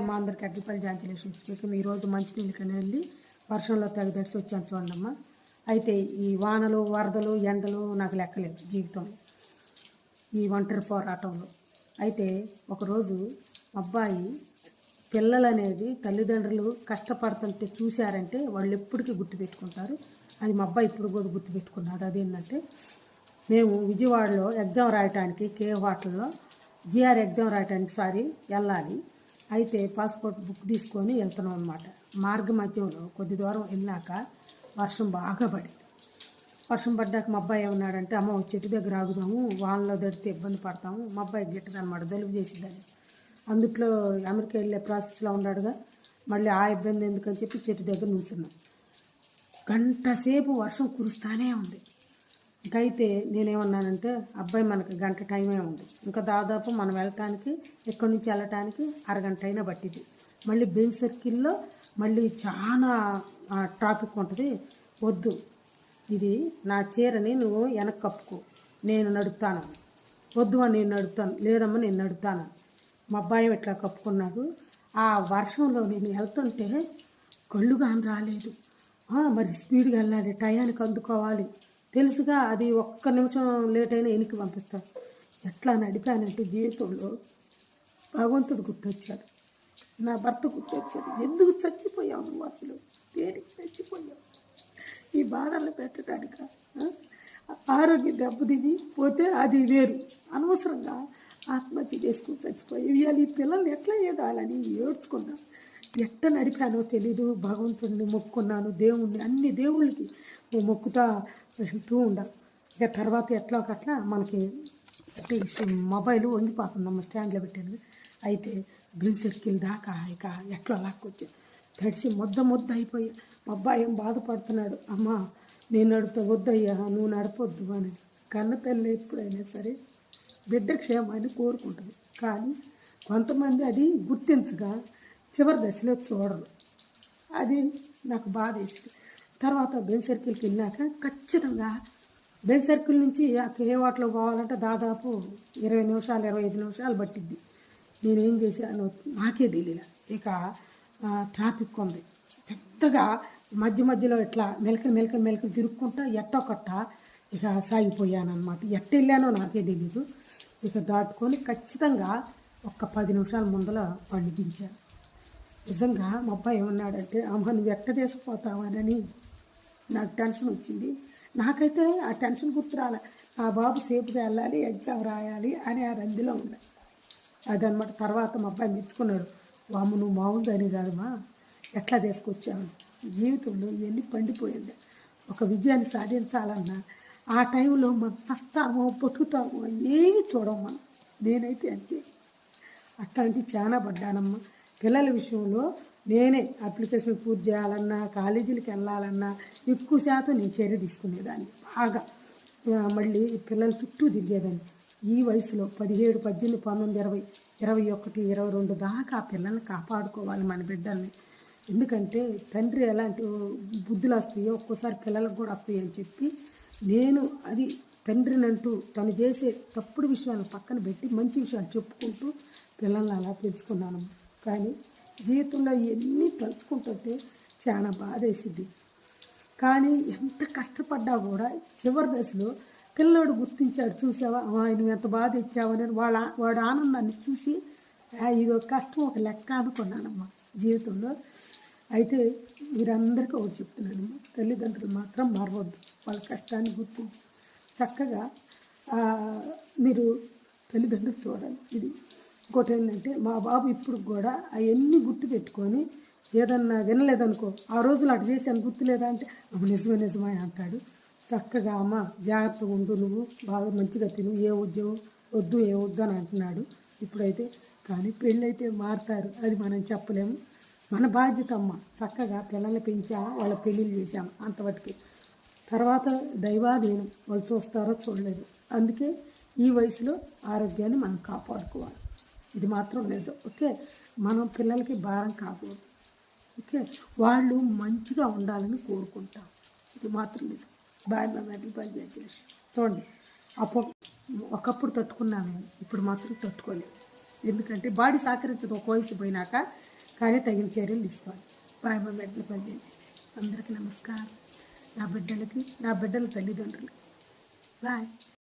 మా అందరికి అగ్గిపల్లి జాంచులేషన్స్ స్పీకర్ ఈరోజు మంచినీళ్ళకని వెళ్ళి వర్షంలో తెగదడిసి వచ్చాను చూడమ్మా అయితే ఈ వానలు వరదలు ఎండలు నాకు లెక్కలేదు జీవితంలో. ఈ ఒంటరి పోరాటంలో. అయితే ఒకరోజు అబ్బాయి పిల్లలు అనేది తల్లిదండ్రులు కష్టపడుతుంటే చూశారంటే వాళ్ళు ఎప్పటికీ గుర్తుపెట్టుకుంటారు అది మా అబ్బాయి ఇప్పుడు కూడా గుర్తుపెట్టుకున్నాడు అదేంటంటే మేము విజయవాడలో ఎగ్జామ్ రాయటానికి కే హోటల్లో జిఆర్ ఎగ్జామ్ రాయటానికి సారీ వెళ్ళాలి అయితే పాస్పోర్ట్ బుక్ తీసుకొని వెళ్తున్నాం అనమాట మార్గ మధ్యంలో కొద్ది దూరం వెళ్ళాక వర్షం బాగా పడింది. వర్షం పడ్డాక మా అబ్బాయి ఏమన్నాడంటే అమ్మ చెట్టు దగ్గర ఆగుదాము వానలో దడితే ఇబ్బంది పడతాము. మా అబ్బాయి గిట్టదనమాట జలుబు చేసిద్దాన్ని అందుట్లో అమెరికా వెళ్ళే ప్రాసెస్లో ఉన్నాడుగా మళ్ళీ ఆ ఇబ్బంది ఎందుకని చెప్పి చెట్టు దగ్గర నుంచున్నాం. గంట సేపు వర్షం కురుస్తానే ఉంది. అయితే నేనేమన్నానంటే అబ్బాయి మనకి గంట టైమే ఉంది. ఇంకా దాదాపు మనం వెళ్ళటానికి ఎక్కడి నుంచి వెళ్ళటానికి అరగంట అయినా పట్టింది మళ్ళీ బెంచ్ సర్కిల్లో మళ్ళీ చాలా ట్రాఫిక్ ఉంటుంది. వద్దు. ఇది నా చీరని నువ్వు వెనక్కి కప్పుకో. నేను నడుపుతాను. వద్దు అని నేను నడుపుతాను. లేదమ్మా నేను నడుపుతాను. మా అబ్బాయి ఇట్లా కప్పుకున్నాడు? ఆ వర్షంలో నేను వెళ్తుంటే కళ్ళు కాని రాలేదు. మరి స్పీడ్గా వెళ్ళాలి టయానికి అందుకోవాలి. తెలుసుగా అది ఒక్క నిమిషం లేట్ అయినా వెనక్కి పంపిస్తాను ఎట్లా నడిపానంటే జీవితంలో భగవంతుడు గుర్తొచ్చాడు. నా భర్త గుర్తొచ్చాడు. ఎందుకు చచ్చిపోయావు నువ్వు అసలు? దేనికి చచ్చిపోయావు? ఈ బాధలు పెట్టడానిక? ఆరోగ్యం దెబ్బతిని పోతే అది వేరు. అనవసరంగా ఆత్మహత్య చేసుకుని చచ్చిపోయి ఇవాళ ఈ పిల్లల్ని ఎట్లా ఏదాలని ఏడ్చుకున్నాను ఎట్ట నడిపానో తెలీదు. భగవంతుడిని మొక్కున్నాను దేవుణ్ణి అన్ని దేవుళ్ళకి మొక్కుతా వెళ్తూ ఉండాలి ఇక తర్వాత ఎట్లా ఒకట్లా మనకి మొబైల్ వంగిపోతుందమ్మ స్టాండ్లో పెట్టాను అయితే బెన్ సర్కిల్ దాకా ఇక ఎట్లా లాక్కొచ్చా. తడిసి ముద్ద ముద్ద అయిపోయి. మా అబ్బాయి ఏం బాధపడుతున్నాడు. అమ్మా నేను నడుపుతా వద్దయ్యా నువ్వు నడపొద్దు అని. కన్న తల్లి ఎప్పుడైనా సరే బిడ్డ క్షేమాన్ని కోరుకుంటుంది. కానీ కొంతమంది అది గుర్తించగా చివరి దశలో చూడరు. అది నాకు బాధ ఇస్తుంది తర్వాత బెన్ సర్కిల్కి వెళ్ళాక ఖచ్చితంగా బెన్ సర్కిల్ నుంచి ఆ కేవాట్లో పోవాలంటే దాదాపు ఇరవై నిమిషాలు ఇరవై ఐదు నిమిషాలు పట్టిద్ది. నేనేం చేశాను నాకే తెలియదు ఇక ట్రాఫిక్ ఉంది. పెద్దగా మధ్య మధ్యలో ఇట్లా మెలకలు మెలకలు మెలకలు తిరుక్కుంటా ఎట్టొకట్ట ఇక సాగిపోయానమాట ఎట్ట వెళ్ళానో నాకే తెలీదు. ఇక దాటుకొని ఖచ్చితంగా ఒక్క పది నిమిషాల ముందల పండిపించాను నిజంగా మా అబ్బాయి ఏమన్నాడంటే అమ్మ నువ్వు ఎట్ట తీసుకుపోతావనని నాకు టెన్షన్ వచ్చింది. నాకైతే ఆ టెన్షన్ గుర్తురాలే ఆ బాబు సేపు వెళ్ళాలి ఎగ్జామ్ రాయాలి అని ఆ రందిలో ఉంది. అదనమాట తర్వాత మా అబ్బాయి మెచ్చుకున్నాడు. వాము నువ్వు మామూలుదని కాదమ్మా. ఎట్లా తీసుకొచ్చావు? జీవితంలో ఇవన్నీ పండిపోయింది. ఒక విజయాన్ని సాధించాలన్నా ఆ టైంలో మనం చస్తామో బతుకుతామో ఏమి చూడము మనం. నేనైతే అంతే. అట్లాంటివి చాలా పడ్డానమ్మా. పిల్లల విషయంలో నేనే అప్లికేషన్ పూర్తి చేయాలన్నా కాలేజీలకు వెళ్ళాలన్నా ఎక్కువ శాతం నేను చర్య తీసుకునేదాన్ని. బాగా. మళ్ళీ పిల్లల చుట్టూ తిరిగేదాన్ని. ఈ వయసులో పదిహేడు పద్దెనిమిది పంతొమ్మిది ఇరవై ఇరవై ఒకటి ఇరవై రెండు దాకా ఆ పిల్లల్ని కాపాడుకోవాలి మన బిడ్డల్ని. ఎందుకంటే తండ్రి ఎలాంటి బుద్ధులు వస్తాయో ఒక్కోసారి పిల్లలకు కూడా వస్తాయి అని చెప్పి నేను అది తండ్రినంటూ తను చేసే తప్పుడు విషయాలను పక్కన పెట్టి మంచి విషయాలు చెప్పుకుంటూ పిల్లల్ని అలా పెంచుకున్నాను. కానీ జీవితంలో ఎన్ని తలుచుకుంటుంటే చాలా బాధ వేసింది కానీ ఎంత కష్టపడ్డా కూడా చివరి దశలో పిల్లోడు గుర్తించాడు చూసావా ఆయన ఎంత బాధ ఇచ్చావని వాళ్ళ వాడు ఆనందాన్ని చూసి ఇది ఒక కష్టం ఒక లెక్క అనుకున్నానమ్మా జీవితంలో. అయితే మీరందరికీ ఒకటి చెప్తున్నానమ్మా తల్లిదండ్రులు మాత్రం మరవద్దు. వాళ్ళ కష్టాన్ని గుర్తించి. చక్కగా మీరు తల్లిదండ్రులు చూడాలి. ఇది ఇంకోటి ఏంటంటే మా బాబు ఇప్పుడు కూడా అవన్నీ గుర్తు పెట్టుకొని ఏదన్నా వినలేదనుకో ఆ రోజులు అటు చేశాను గుర్తులేదా అంటే అమ్మ నిజమే నిజమే అంటాడు. చక్కగా అమ్మ జాగ్రత్తగా ఉండు నువ్వు బాగా మంచిగా తిను ఏ ఉద్యోగం వద్దు ఏ వద్దు అని అంటున్నాడు. ఇప్పుడైతే కానీ పెళ్ళైతే మారుతారు అది మనం చెప్పలేము. మన బాధ్యత అమ్మ చక్కగా పిల్లల్ని పెంచాము వాళ్ళ పెళ్ళిళ్ళు చేశాము అంతవరకు. తర్వాత దైవాధీనం వాళ్ళు చూస్తారో చూడలేదు. అందుకే ఈ వయసులో ఆరోగ్యాన్ని మనం కాపాడుకోవాలి. ఇది మాత్రం నిజం ఓకే? మనం పిల్లలకి భారం కాకూడదు ఓకే? వాళ్ళు మంచిగా ఉండాలని కోరుకుంటాం. ఇది మాత్రం నిజం బాయ్ మా మెడల్ బాయ్ చేసి చూడండి అప్పుడు ఒకప్పుడు తట్టుకున్నాను ఇప్పుడు మాత్రం తట్టుకోలేదు. ఎందుకంటే బాడీ సహకరించదు ఒక వయసు పోయినాక కానీ తగిన చర్యలు తీసుకోవాలి. బాయ్ మా బిడ్డలు పనిచేసి అందరికీ నమస్కారం. నా బిడ్డలకి నా బిడ్డల తల్లిదండ్రులు బాయ్.